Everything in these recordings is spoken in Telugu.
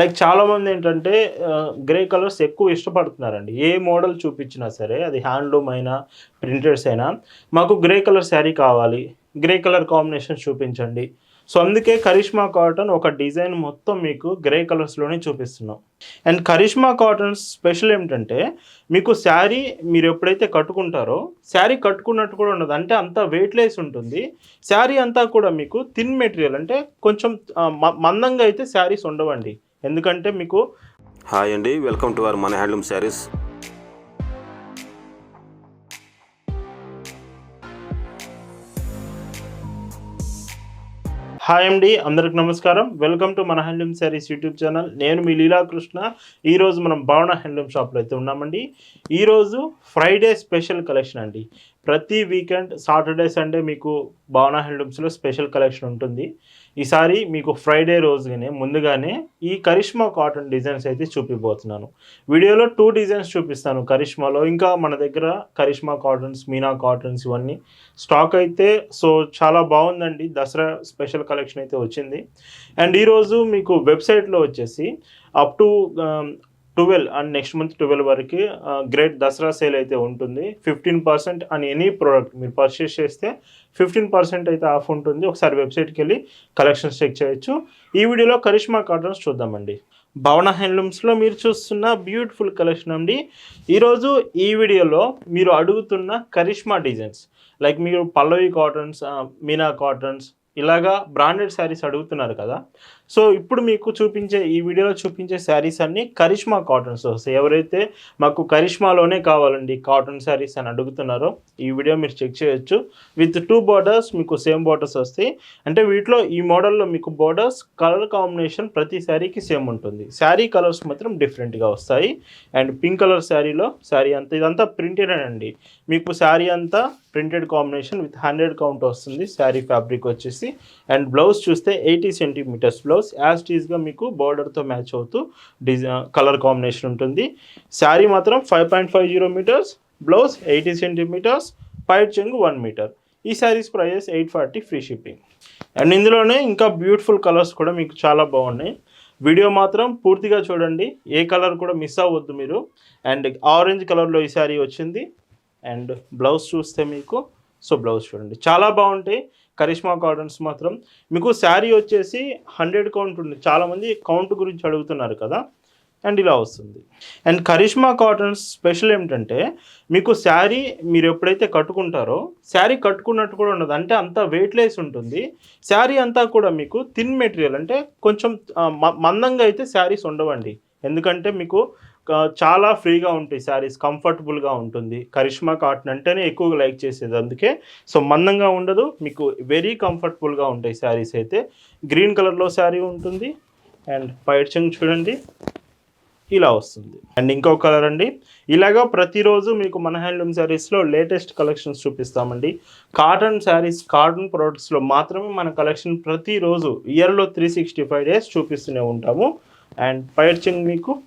లైక్ చాలామంది ఏంటంటే గ్రే కలర్స్ ఎక్కువ ఇష్టపడుతున్నారండి. ఏ మోడల్ చూపించినా సరే అది హ్యాండ్లూమ్ అయినా ప్రింటెడ్స్ అయినా మాకు గ్రే కలర్ శారీ కావాలి. గ్రే కలర్ కాంబినేషన్ చూపించండి. సో అందుకే కరిష్మా కాటన్ ఒక డిజైన్ మొత్తం మీకు గ్రే కలర్స్లోనే చూపిస్తున్నాం. అండ్ కరిష్మా కాటన్ స్పెషల్ ఏమిటంటే మీకు శారీ మీరు ఎప్పుడైతే కట్టుకుంటారో శారీ కట్టుకున్నట్టు కూడా ఉండదు. అంటే అంతా వెయిట్లెస్ ఉంటుంది. శారీ అంతా కూడా మీకు థిన్ మెటీరియల్ అంటే కొంచెం మ- మందంగా అయితే శారీస్ ఉండవండి. ఎందుకంటే మీకు హాయ్ అండి వెల్కమ్ టు అవర్ మన హ్యాండ్లూమ్ శారీస్. హాయ్ అండి అందరికి నమస్కారం. వెల్కమ్ టు మన హ్యాండ్లూమ్ శారీస్ యూట్యూబ్ ఛానల్. నేను మీ లీలాకృష్ణ. ఈరోజు మనం భావన హ్యాండ్లూమ్ షాప్లో అయితే ఉన్నామండి. ఈరోజు ఫ్రైడే స్పెషల్ కలెక్షన్ అండి. ప్రతి వీకెండ్ సాటర్డే సండే మీకు భావన హ్యాండ్లూమ్స్లో స్పెషల్ కలెక్షన్ ఉంటుంది. ఈసారి మీకు ఫ్రైడే రోజుగానే ముందుగానే ఈ కరిష్మా కాటన్ డిజైన్స్ అయితే చూపిపోతున్నాను వీడియోలో టూ డిజైన్స్ చూపిస్తాను కరిష్మాలో. ఇంకా మన దగ్గర కరిష్మా కాటన్స్ మీనా కాటన్స్ ఇవన్నీ స్టాక్ అయితే సో చాలా బాగుందండి. దసరా స్పెషల్ కలెక్షన్ అయితే వచ్చింది. అండ్ ఈరోజు మీకు వెబ్సైట్లో వచ్చేసి up to twelve and next month twelve వరకు గ్రేట్ దసరా సేల్ అయితే ఉంటుంది. ఫిఫ్టీన్ పర్సెంట్ అని ఎనీ ప్రోడక్ట్ మీరు పర్చేస్ చేస్తే ఫిఫ్టీన్ పర్సెంట్ అయితే ఆఫ్ ఉంటుంది. ఒకసారి వెబ్సైట్కి వెళ్ళి కలెక్షన్స్ చెక్ చేయొచ్చు. ఈ వీడియోలో కరిష్మా కాటన్స్ చూద్దామండి. భవన హ్యాండ్లూమ్స్లో మీరు చూస్తున్న బ్యూటిఫుల్ కలెక్షన్ అండి. ఈరోజు ఈ వీడియోలో మీరు అడుగుతున్న కరిష్మా డిజైన్స్ లైక్ మీరు పల్లవి కాటన్స్ మీనా కాటన్స్ ఇలాగా బ్రాండెడ్ శారీస్ అడుగుతున్నారు కదా. సో ఇప్పుడు మీకు చూపించే ఈ వీడియోలో చూపించే శారీస్ అన్నీ కరిష్మా కాటన్స్ వస్తాయి ఎవరైతే మాకు కరిష్మాలోనే కావాలండి కాటన్ శారీస్ అని అడుగుతున్నారో ఈ వీడియో మీరు చెక్ చేయొచ్చు. విత్ టూ బార్డర్స్ మీకు సేమ్ బార్డర్స్ వస్తాయి. అంటే వీటిలో ఈ మోడల్లో మీకు బార్డర్స్ కలర్ కాంబినేషన్ ప్రతి శారీకి సేమ్ ఉంటుంది. శారీ కలర్స్ మాత్రం డిఫరెంట్గా వస్తాయి. అండ్ పింక్ కలర్ శారీలో శారీ అంతా ఇదంతా ప్రింటెడ్ అండి. మీకు శారీ అంతా printed combination with hundred count వస్తుంది. శారీ ఫ్యాబ్రిక్ వచ్చేసి. అండ్ బ్లౌజ్ చూస్తే ఎయిటీ సెంటీమీటర్స్ బ్లౌజ్ యాజ్ టీజ్గా మీకు బార్డర్తో మ్యాచ్ అవుతూ డిజైన్ కలర్ కాంబినేషన్ ఉంటుంది. శారీ మాత్రం five point five zero metres blouse eighty centimetres పైట్ చెంగు వన్ మీటర్ ఈ saris prices eight forty free shipping and ఇందులోనే ఇంకా బ్యూటిఫుల్ కలర్స్ కూడా మీకు చాలా బాగున్నాయి. వీడియో మాత్రం పూర్తిగా చూడండి. ఏ కలర్ కూడా మిస్ అవ్వద్దు మీరు. అండ్ ఆరెంజ్ కలర్లో ఈ శారీ వచ్చింది. అండ్ బ్లౌజ్ చూస్తే మీకు సో బ్లౌజ్ చూడండి. చాలా బాగుంటాయి. కరిష్మా కాటన్స్ మాత్రం. మీకు శారీ వచ్చేసి హండ్రెడ్ కౌంట్ ఉంది. చాలామంది కౌంట్ గురించి అడుగుతున్నారు కదా. అండ్ ఇలా వస్తుంది. అండ్ కరిష్మా కాటన్స్ స్పెషల్ ఏమిటంటే మీకు శారీ మీరు ఎప్పుడైతే కట్టుకుంటారో శారీ కట్టుకున్నట్టు కూడా ఉండదు. అంటే అంతా వెయిట్లెస్ ఉంటుంది. శారీ అంతా కూడా మీకు థిన్ మెటీరియల్ అంటే కొంచెం మ- మందంగా అయితే శారీస్ ఉండవండి. ఎందుకంటే మీకు చాలా ఫ్రీగా ఉంటాయి శారీస్ కంఫర్టబుల్గా ఉంటుంది. కరిష్మా కాటన్ అంటేనే ఎక్కువగా లైక్ చేసేది అందుకే. సో మందంగా ఉండదు మీకు వెరీ కంఫర్టబుల్గా ఉంటాయి శారీస్ అయితే. గ్రీన్ కలర్లో శారీ ఉంటుంది. అండ్ పైట్ చెంగు చూడండి ఇలా వస్తుంది. అండ్ ఇంకో కలర్ అండి ఇలాగా ప్రతిరోజు మీకు మన హ్యాండ్లూమ్ శారీస్లో లేటెస్ట్ కలెక్షన్స్ చూపిస్తామండి. కాటన్ శారీస్ కాటన్ ప్రోడక్ట్స్లో మాత్రమే మన కలెక్షన్ ప్రతిరోజు ఇయర్లో త్రీ సిక్స్టీ ఫైవ్ డేస్ చూపిస్తూనే ఉంటాము. అండ్ పైర్చింగ్ మీకు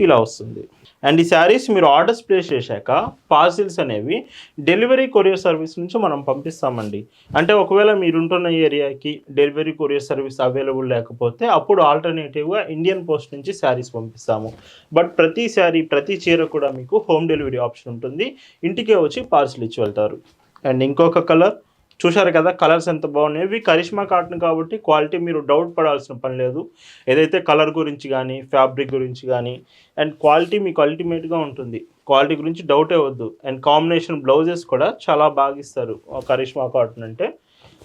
ఇలా వస్తుంది అండ్ ఈ శారీస్ మీరు ఆర్డర్స్ ప్లేస్ చేశాక పార్సిల్స్ అనేవి డెలివరీ కొరియర్ సర్వీస్ నుంచి మనం పంపిస్తామండి. అంటే ఒకవేళ మీరుంటున్న ఏరియాకి డెలివరీ కొరియర్ సర్వీస్ అవైలబుల్ లేకపోతే అప్పుడు ఆల్టర్నేటివ్గా ఇండియన్ పోస్ట్ నుంచి శారీస్ పంపిస్తాము. బట్ ప్రతి శారీ ప్రతి చీర కూడా మీకు హోమ్ డెలివరీ ఆప్షన్ ఉంటుంది. ఇంటికే వచ్చి పార్సిల్ ఇచ్చి వెళ్తారు. అండ్ ఇంకొక కలర్ చూశారు కదా కలర్స్ ఎంత బాగున్నాయి. ఇవి కరిష్మా కాటన్ కాబట్టి క్వాలిటీ మీరు డౌట్ పడాల్సిన పని లేదు. ఏదైతే కలర్ గురించి కానీ ఫ్యాబ్రిక్ గురించి కానీ అండ్ క్వాలిటీ మీకు అల్టిమేట్గా ఉంటుంది. క్వాలిటీ గురించి డౌటే వద్దు. అండ్ కాంబినేషన్ బ్లౌజెస్ కూడా చాలా బాగా ఇస్తారు. కరిష్మా కాటన్ అంటే.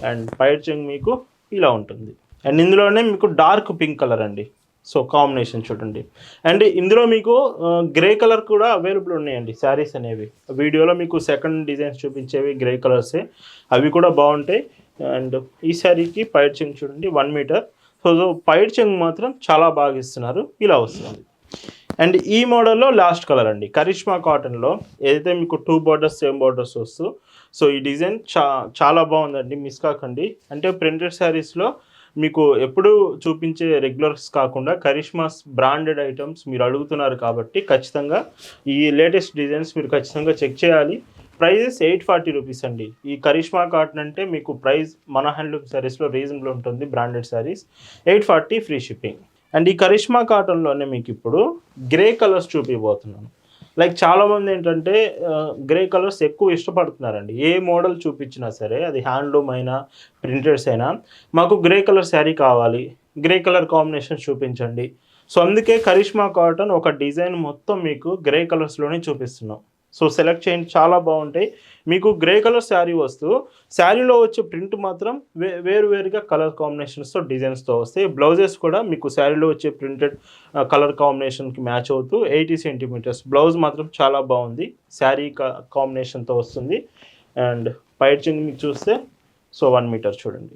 అండ్ పైర్చింగ్ మీకు ఇలా ఉంటుంది. అండ్ ఇందులోనే మీకు డార్క్ పింక్ కలర్ అండి. సో కాంబినేషన్ చూడండి. అండ్ ఇందులో మీకు గ్రే కలర్ కూడా అవైలబుల్ ఉన్నాయండి శారీస్ అనేవి. వీడియోలో మీకు సెకండ్ డిజైన్స్ చూపించేవి గ్రే కలర్సే అవి కూడా బాగుంటాయి. అండ్ ఈ శారీకి పైట్ చెంగ్ చూడండి వన్ మీటర్ సో సో పైట్ చెంగ్ మాత్రం చాలా బాగా ఇస్తున్నారు. ఇలా వస్తుంది. అండ్ ఈ మోడల్లో లాస్ట్ కలర్ అండి. కరిష్మా కాటన్లో ఏదైతే మీకు టూ బార్డర్స్ సేమ్ బార్డర్స్ వస్తూ సో ఈ డిజైన్ చా చాలా బాగుందండి మిస్ కాకండి. అంటే ప్రింటెడ్ శారీస్లో మీకు ఎప్పుడు చూపించే రెగ్యులర్స్ కాకుండా కరిష్మాస్ బ్రాండెడ్ ఐటమ్స్ మీరు అడుగుతున్నారు కాబట్టి ఖచ్చితంగా ఈ లేటెస్ట్ డిజైన్స్ మీరు ఖచ్చితంగా చెక్ చేయాలి. ప్రైజెస్ ఎయిట్ ఫార్టీ రూపీస్ అండి. ఈ కరిష్మా కాటన్ అంటే మీకు ప్రైస్ మన హ్యాండ్లూమ్ శారీస్లో రీజనబుల్ ఉంటుంది branded saris. Eight forty free shipping. And ఈ కరిష్మా కాటన్లోనే మీకు ఇప్పుడు గ్రే కలర్స్ చూపిపోతున్నాను లైక్ చాలామంది ఏంటంటే గ్రే కలర్స్ ఎక్కువ ఇష్టపడుతున్నారండి. ఏ మోడల్ చూపించినా సరే అది హ్యాండ్లూమ్ అయినా ప్రింటెడ్స్ అయినా మాకు గ్రే కలర్ శారీ కావాలి. గ్రే కలర్ కాంబినేషన్ చూపించండి. సో అందుకే కరిష్మా కాటన్ ఒక డిజైన్ మొత్తం మీకు గ్రే కలర్స్లోనే చూపిస్తున్నాం. సో సెలెక్ట్ చేయండి చాలా బాగుంటాయి. మీకు గ్రే కలర్ శారీ వస్తూ శారీలో వచ్చే ప్రింట్ మాత్రం వే వేరు వేరుగా కలర్ కాంబినేషన్స్తో డిజైన్స్తో వస్తాయి. బ్లౌజెస్ కూడా మీకు శారీలో వచ్చే ప్రింటెడ్ కలర్ కాంబినేషన్కి మ్యాచ్ అవుతూ ఎయిటీ సెంటీమీటర్స్. బ్లౌజ్ మాత్రం చాలా బాగుంది. శారీ కాంబినేషన్తో వస్తుంది. అండ్ పైచింగ్ మీకు చూస్తే సో వన్ మీటర్ చూడండి.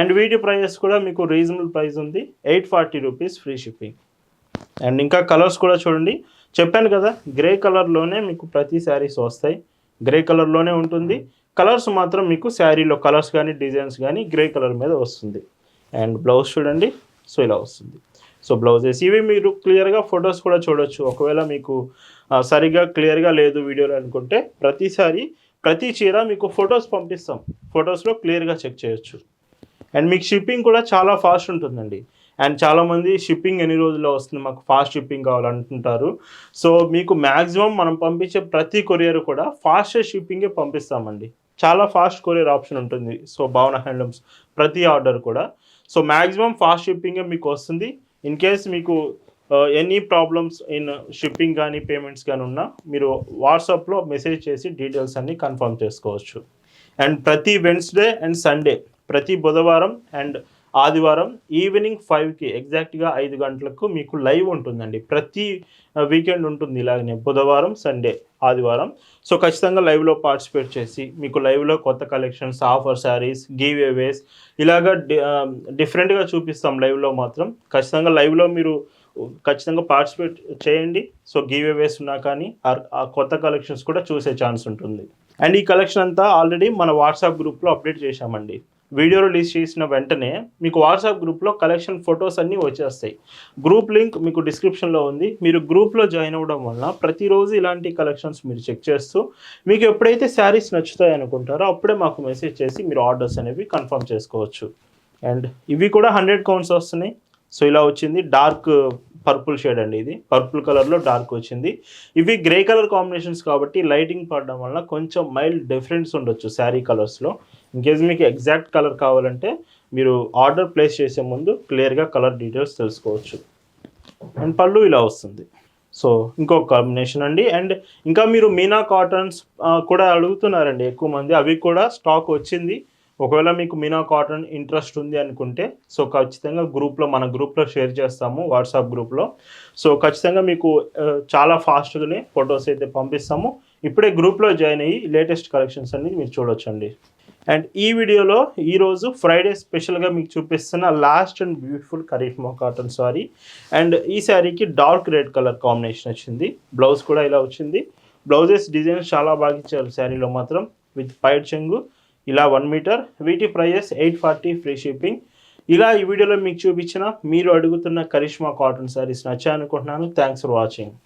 అండ్ వీటి ప్రైజెస్ కూడా మీకు రీజనబుల్ ప్రైస్ ఉంది. Eight forty rupees free shipping. And ఇంకా కలర్స్ కూడా చూడండి. చెప్పాను కదా గ్రే కలర్లోనే మీకు ప్రతి శారీస్ వస్తాయి. గ్రే కలర్లోనే ఉంటుంది. కలర్స్ మాత్రం మీకు శారీలో కలర్స్ కానీ డిజైన్స్ కానీ గ్రే కలర్ మీద వస్తుంది. అండ్ బ్లౌజ్ చూడండి సో ఇలా వస్తుంది. సో బ్లౌజెస్ ఇవి మీరు క్లియర్గా ఫొటోస్ కూడా చూడొచ్చు. ఒకవేళ మీకు సరిగ్గా క్లియర్గా లేదు వీడియోలో అనుకుంటే ప్రతిసారి ప్రతి చీర మీకు ఫొటోస్ పంపిస్తాం. ఫొటోస్లో క్లియర్గా చెక్ చేయొచ్చు. అండ్ మీకు షిప్పింగ్ కూడా చాలా ఫాస్ట్ ఉంటుందండి. అండ్ చాలామంది షిప్పింగ్ ఎన్ని రోజుల్లో వస్తుంది? మాకు ఫాస్ట్ షిప్పింగ్ కావాలంటుంటారు. సో మీకు మ్యాక్సిమం మనం పంపించే ప్రతి కొరియర్ కూడా ఫాస్ట్ షిప్పింగే పంపిస్తామండి. చాలా ఫాస్ట్ కొరియర్ ఆప్షన్ ఉంటుంది. సో భావన హ్యాండ్లూమ్స్ ప్రతి ఆర్డర్ కూడా. సో మ్యాక్సిమం ఫాస్ట్ షిప్పింగే మీకు వస్తుంది. ఇన్ కేస్ మీకు ఎనీ ప్రాబ్లమ్స్ ఇన్ షిప్పింగ్ కానీ పేమెంట్స్ కానీ ఉన్నా మీరు వాట్సాప్లో మెసేజ్ చేసి డీటెయిల్స్ అన్నీ కన్ఫర్మ్ చేసుకోవచ్చు. అండ్ ప్రతి వెన్స్డే అండ్ సండే ప్రతి బుధవారం అండ్ ఆదివారం ఈవినింగ్ ఫైవ్కి ఎగ్జాక్ట్గా ఐదు గంటలకు మీకు లైవ్ ఉంటుందండి. ప్రతి వీకెండ్ ఉంటుంది ఇలాగనే. బుధవారం సండే ఆదివారం. సో ఖచ్చితంగా లైవ్లో పార్టిసిపేట్ చేసి మీకు లైవ్లో కొత్త collections offer saris giveaways ఇలాగా డిఫరెంట్గా చూపిస్తాం లైవ్లో మాత్రం. ఖచ్చితంగా లైవ్లో మీరు ఖచ్చితంగా పార్టిసిపేట్ చేయండి. సో గివ్ అవేస్ ఉన్నా కానీ ఆ కొత్త కలెక్షన్స్ కూడా చూసే ఛాన్స్ ఉంటుంది. అండ్ ఈ కలెక్షన్ అంతా ఆల్రెడీ మన వాట్సాప్ గ్రూప్లో అప్డేట్ చేశామండి. వీడియో రిలీజ్ చేసిన వెంటనే మీకు వాట్సాప్ గ్రూప్లో కలెక్షన్ ఫొటోస్ అన్నీ వచ్చేస్తాయి. గ్రూప్ లింక్ మీకు డిస్క్రిప్షన్లో ఉంది. మీరు గ్రూప్లో జాయిన్ అవ్వడం వలన ప్రతిరోజు ఇలాంటి కలెక్షన్స్ మీరు చెక్ చేస్తూ మీకు ఎప్పుడైతే శారీస్ నచ్చుతాయి అనుకుంటారో అప్పుడే మాకు మెసేజ్ చేసి మీరు ఆర్డర్స్ అనేవి కన్ఫర్మ్ చేసుకోవచ్చు. అండ్ ఇవి కూడా హండ్రెడ్ కౌంట్స్ వస్తున్నాయి. సో ఇలా వచ్చింది. డార్క్ పర్పుల్ షేడ్ అండి ఇది. పర్పుల్ కలర్లో డార్క్ వచ్చింది. ఇవి గ్రే కలర్ కాంబినేషన్స్ కాబట్టి లైటింగ్ పడడం వల్ల కొంచెం మైల్డ్ డిఫరెన్స్ ఉండొచ్చు శారీ కలర్స్లో. ఇన్కేస్ మీకు ఎగ్జాక్ట్ కలర్ కావాలంటే మీరు ఆర్డర్ ప్లేస్ చేసే ముందు క్లియర్గా కలర్ డీటెయిల్స్ తెలుసుకోవచ్చు. అండ్ పళ్ళు ఇలా వస్తుంది. సో ఇంకొక కాంబినేషన్ అండి. అండ్ ఇంకా మీరు మీనా కాటన్స్ కూడా అడుగుతున్నారండి ఎక్కువ మంది. అవి కూడా స్టాక్ వచ్చింది. ఒకవేళ మీకు మీనా కాటన్ ఇంట్రెస్ట్ ఉంది అనుకుంటే సో ఖచ్చితంగా గ్రూప్లో మన గ్రూప్లో షేర్ చేస్తాము వాట్సాప్ గ్రూప్లో సో ఖచ్చితంగా మీకు చాలా ఫాస్ట్గానే ఫొటోస్ అయితే పంపిస్తాము. ఇప్పుడే గ్రూప్లో జాయిన్ అయ్యి లేటెస్ట్ కలెక్షన్స్ అన్ని మీరు చూడొచ్చండి. అండ్ ఈ వీడియోలో ఈరోజు ఫ్రైడే స్పెషల్గా మీకు చూపిస్తున్న last and beautiful Karishma cotton sari. And ఈ శారీకి డార్క్ రెడ్ కలర్ కాంబినేషన్ వచ్చింది. బ్లౌజ్ కూడా ఇలా వచ్చింది. బ్లౌజెస్ డిజైన్స్ చాలా బాగా ఇచ్చారు శారీలో మాత్రం. విత్ పైడ్ చెంగు ఇలా వన్ మీటర్. వీటి prices eight forty free shipping. ఇలా ఈ వీడియోలో మీకు చూపించిన మీరు అడుగుతున్న Karishma cotton saris నచ్చాయనుకుంటున్నాను. Thanks for watching.